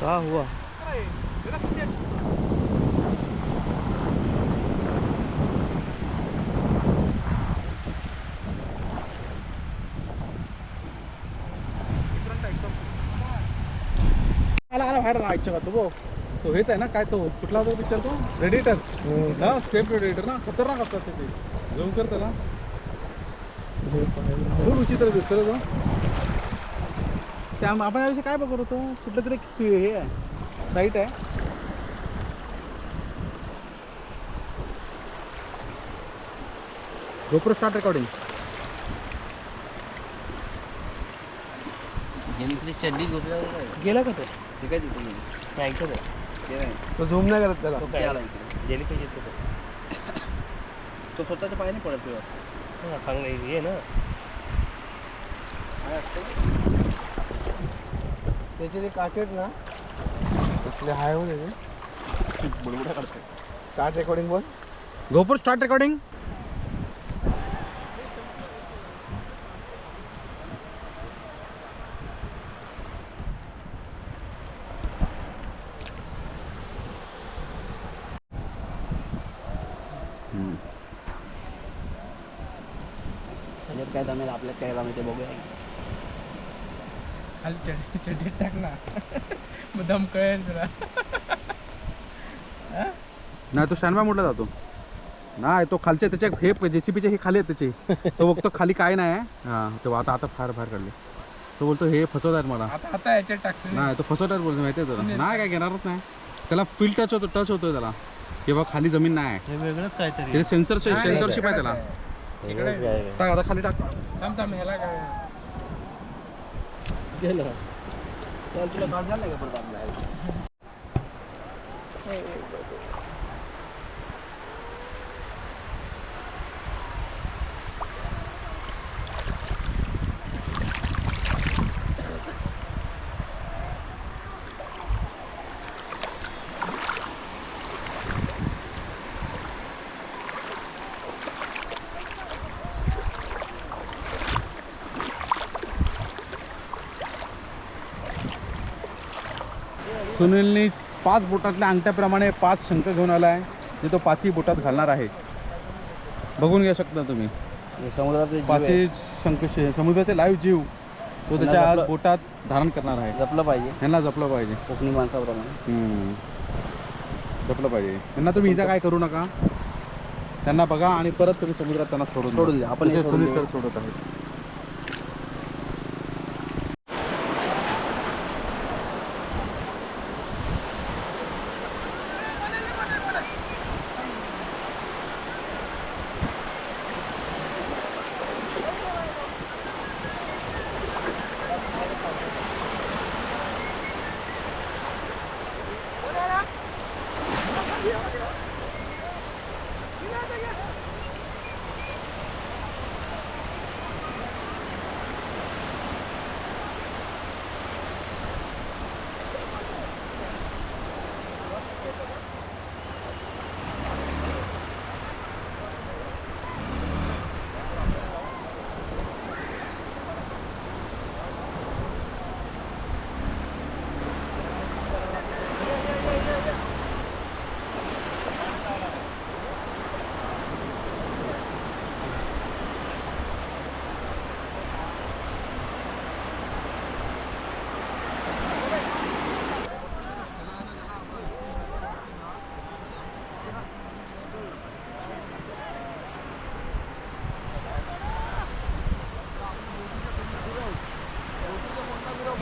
का हुआ आला आला बाहेर आईच्या का तो बघ. तो हेच आहे ना काय तो कुठला होता पिक्चर तो रेडिटर ना सेफ रेडिटर ना. खतरनाक असतात ते. जाऊन कर त्याला खूप विचित्र दिसतो तो. त्या आपण याविषयी काय बघत होतो? कुठलं तरी एक हे आहे. साईट आहे. गोप्रो स्टार्ट रेकॉर्डिंग चड्डी झोपल्या गेला का तो? ते काय तिथे गेली? काय ऐकत आहे? ते झूम नाही करत त्याला. ते आला इकडे. गेली पाहिजे तो तो स्वतःच्या पाय नाही पडत हा, चांगलं आहे. हे ना. त्याचे जे काचे आहेत ना त्याचे हाय हो त्याचे बुडबुड्या काढतो स्टार्ट रेकॉर्डिंग बोल. गोप्रो स्टार्ट रेकॉर्डिंग काय जमेल आपल्यात काय जमेल ते बघूया. खाली चड्डीत टाक ना. मुद्दाम कळेल तुला. नाही तो स्टँडबाय मोडला जातो. नाही तो खालच्या त्याच्या हे जेसीबीचे हे खाली आहेत त्याचे. तो बघतो खाली काय नाही आहे. हां तो आता आता फार बाहेर काढले. तो बोलतो हे फसवतात मला. आता आता याच्यात टाकशील. नाही तो फसवतात बोलतो माहिती आहे तुला. नाही काय घेणारच नाही. त्याला फील टच होतो टच होतोय त्याला. की बाबा खाली जमीन नाही आहे. हे वेगळंच काहीतरी ते सेन्सर सेन्सरशिप आहे त्याला. इकडे टाक आता खाली टाक. थांब थांब ह्याला काय? गेलं. तुला काढ झालं का परत आपल्या सुनीलनी पाच बोटातल्या अंगठ्याप्रमाणे पाच शंख घेऊन आला आहे जे तो पाचही बोटात घालणार आहे. बघून घेऊ शकता तुम्ही. हे समुद्राचं आहे. पाचही शंख समुद्राचे लाईव्ह जीव. तो त्याच्या आज बोटात धारण करणार आहे. जपलं पाहिजे. ह्यांना जपलं पाहिजे. कोकणी माणसाप्रमाणे. जपलं पाहिजे. त्यांना तुम्ही इजा काय करू नका. त्यांना बघा आणि परत तुम्ही समुद्रात त्यांना सोडून सोडून द्या. आपण सुनील. सर सोडत आहेत.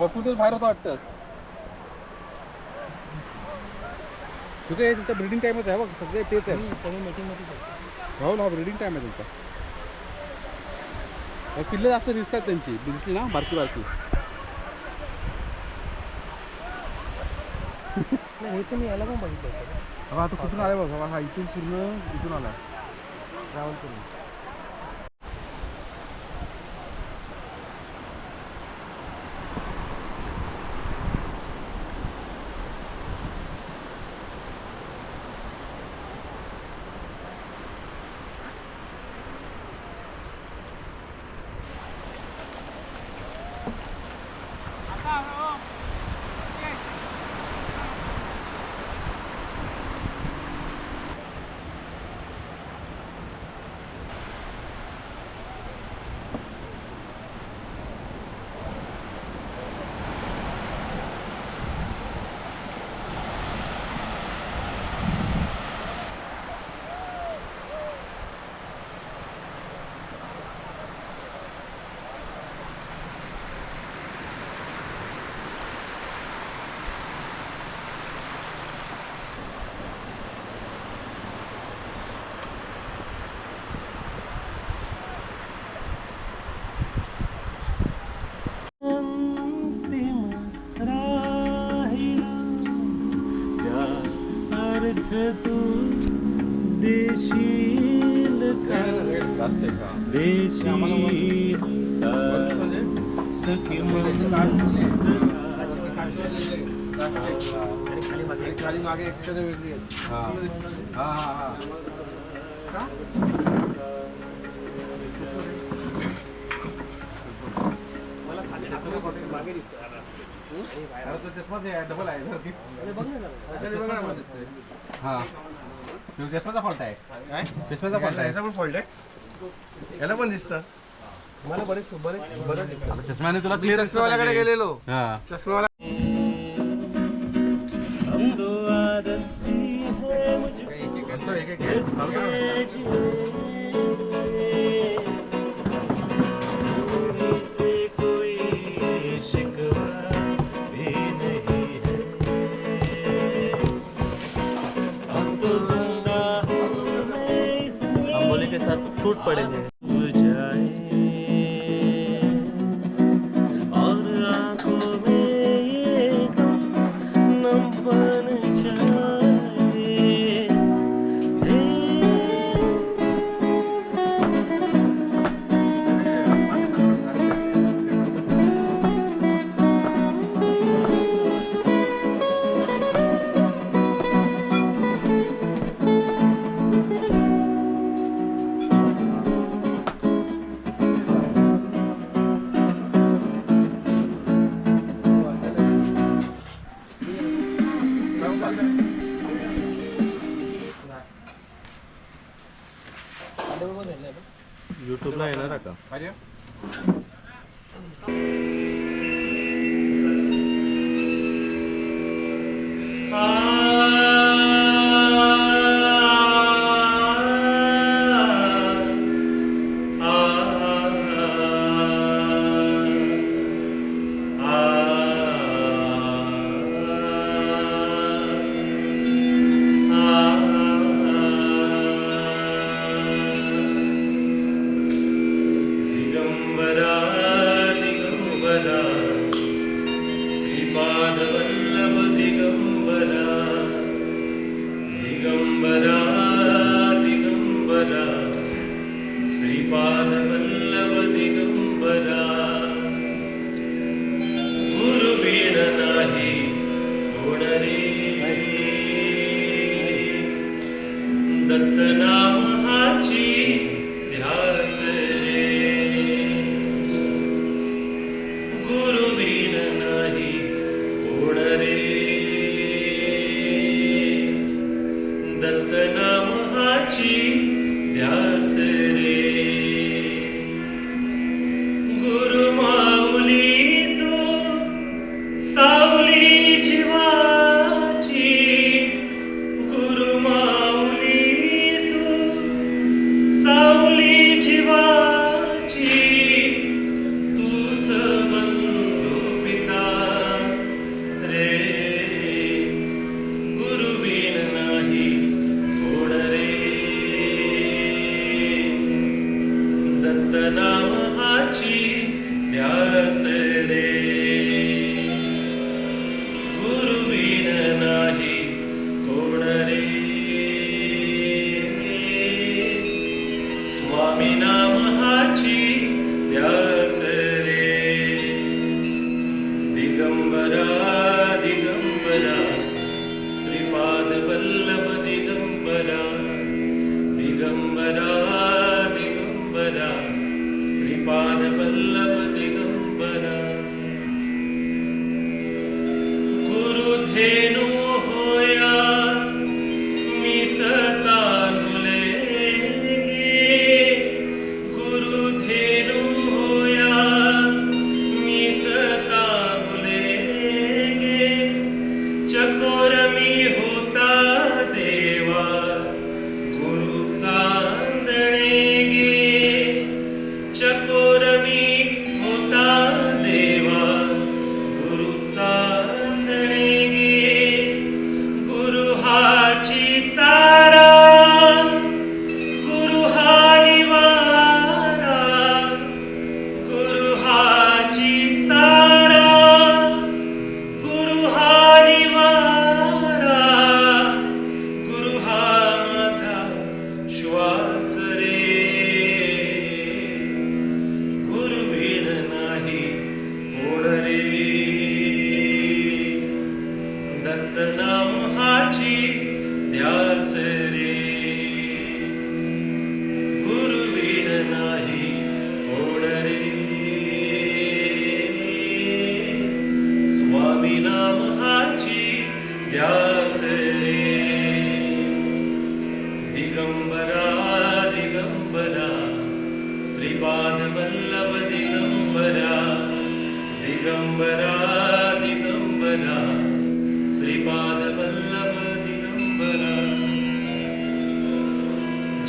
भरपूर दिवस बाहेर होता वाटतं. सुके हे त्यांचा ब्रिडिंग टाइमच आहे बघ सगळे तेच आहे. राहुल हा ब्रिडिंग टाइम आहे त्यांचा पिल्लं जास्त दिसतात त्यांची. दिसली ना? बारकी बारकी. नाही हे तर मी याला पण बघितलं होतं. हा आता कुठून आलाय बघ? हा इथून पूर्ण इथून आलाय. ट्रॅव्हल करून लास्ट खाली मागे एक्स्ट्रा वेगळी आहे हा हा हा. हा अरे तो चष्माच आहे डबल आहे. हा तो चष्म्याचा फॉल्ट आहे काय चष्म्याचा फॉल्ट आहे याचा पण फॉल्ट आहे याला पण दिसतं मला बरेच बरेच चष्म्याने तुला क्लिअर चष्मेवाल्याकडे गेलेलो हा चष्मेवाला एक एक के साथ टूट पड़ेंगे धेनु होया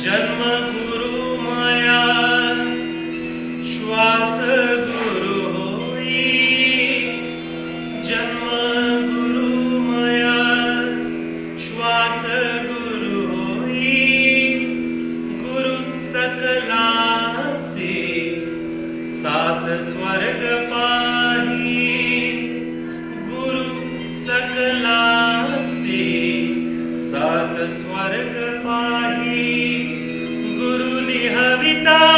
जन्म गुरु vita